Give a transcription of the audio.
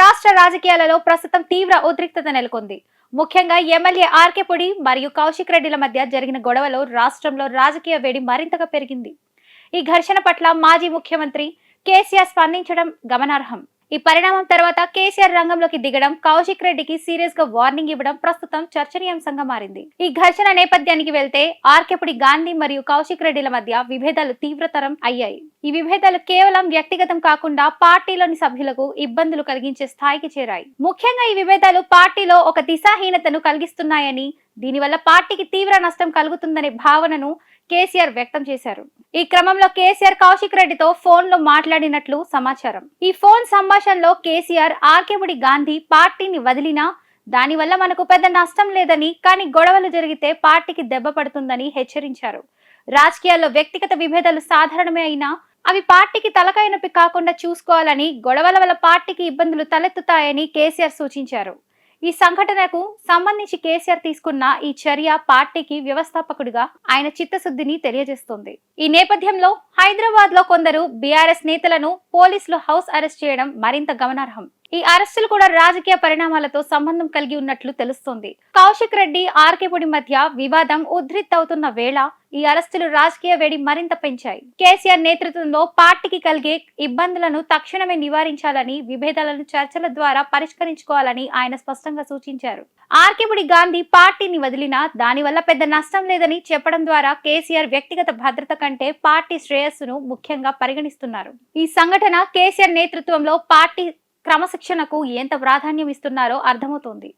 రాష్ట్ర రాజకీయాలలో ప్రస్తుతం తీవ్ర ఉద్రిక్తత నెలకొంది. ముఖ్యంగా ఎమ్మెల్యే ఆర్కే పొడి మరియు కౌశిక్ రెడ్డిల మధ్య జరిగిన గొడవలో రాష్ట్రంలో రాజకీయ వేడి మరింతగా పెరిగింది. ఈ ఘర్షణ పట్ల మాజీ ముఖ్యమంత్రి కేసీఆర్ స్పందించడం గమనార్హం. ఈ పరిణామం తర్వాత కేసీఆర్ రంగంలోకి దిగడం కౌశిక్ రెడ్డికి సీరియస్గా వార్నింగ్ ఇవ్వడం ప్రస్తుతం చర్చనీయాంశంగా మారింది. ఈ ఘర్షణ నేపథ్యానికి వెళ్తే ఆర్కెపుడి గాంధీ మరియు కౌశిక్ రెడ్డిల మధ్య విభేదాలు తీవ్రతరం అయ్యాయి. ఈ విభేదాలు కేవలం వ్యక్తిగతం కాకుండా పార్టీలోని సభ్యులకు ఇబ్బందులు కలిగించే స్థాయికి చేరాయి. ముఖ్యంగా ఈ విభేదాలు పార్టీలో ఒక దిశాహీనతను కలిగిస్తున్నాయని దీనివల్ల పార్టీకి తీవ్ర నష్టం కలుగుతుందనే భావనను కేసీఆర్ వ్యక్తం చేశారు. ఈ క్రమంలో కేసీఆర్ కౌశిక్ రెడ్డితో ఫోన్లో మాట్లాడినట్లు సమాచారం. ఈ ఫోన్ సంభాషణలో కేసీఆర్ ఆర్కేముడి గాంధీ పార్టీని వదిలినా దానివల్ల మనకు పెద్ద నష్టం లేదని కానీ గొడవలు జరిగితే పార్టీకి దెబ్బ పడుతుందని హెచ్చరించారు. రాజకీయాల్లో వ్యక్తిగత విభేదాలు సాధారణమే అయినా అవి పార్టీకి తలకాయ నొప్పి కాకుండా చూసుకోవాలని గొడవల వల్ల పార్టీకి ఇబ్బందులు తలెత్తుతాయని కేసీఆర్ సూచించారు. ఈ సంఘటనకు సంబంధించి కేసీఆర్ తీసుకున్న ఈ చర్య పార్టీకి వ్యవస్థాపకుడిగా ఆయన చిత్తశుద్ధిని తెలియజేస్తుంది. ఈ నేపథ్యంలో హైదరాబాద్లో కొందరు బీఆర్ఎస్ నేతలను పోలీసులు హౌస్ అరెస్ట్ చేయడం మరింత గమనార్హం. ఈ అరెస్టులు కూడా రాజకీయ పరిణామాలతో సంబంధం కలిగి ఉన్నట్లు తెలుస్తోంది. కౌశిక్ రెడ్డి ఆర్కేపుడి మధ్య వివాదం ఉద్రిక్తవుతున్న వేళ ఈ అరెస్టులు రాజకీయ వేడి మరింత పెంచాయి. కేసీఆర్ నేతృత్వంలో పార్టీకి కలిగే ఇబ్బందులను తక్షణమే నివారించాలని విభేదాలను చర్చల ద్వారా పరిష్కరించుకోవాలని ఆయన స్పష్టంగా సూచించారు. ఆర్కేపుడి గాంధీ పార్టీని వదిలినా దానివల్ల పెద్ద నష్టం లేదని చెప్పడం ద్వారా కేసీఆర్ వ్యక్తిగత భద్రత కంటే పార్టీ శ్రేయస్సును ముఖ్యంగా పరిగణిస్తున్నారు. ఈ సంఘటన కేసీఆర్ నేతృత్వంలో పార్టీ క్రమశిక్షణకు ఎంత ప్రాధాన్యం ఇస్తున్నారో అర్థమవుతోంది.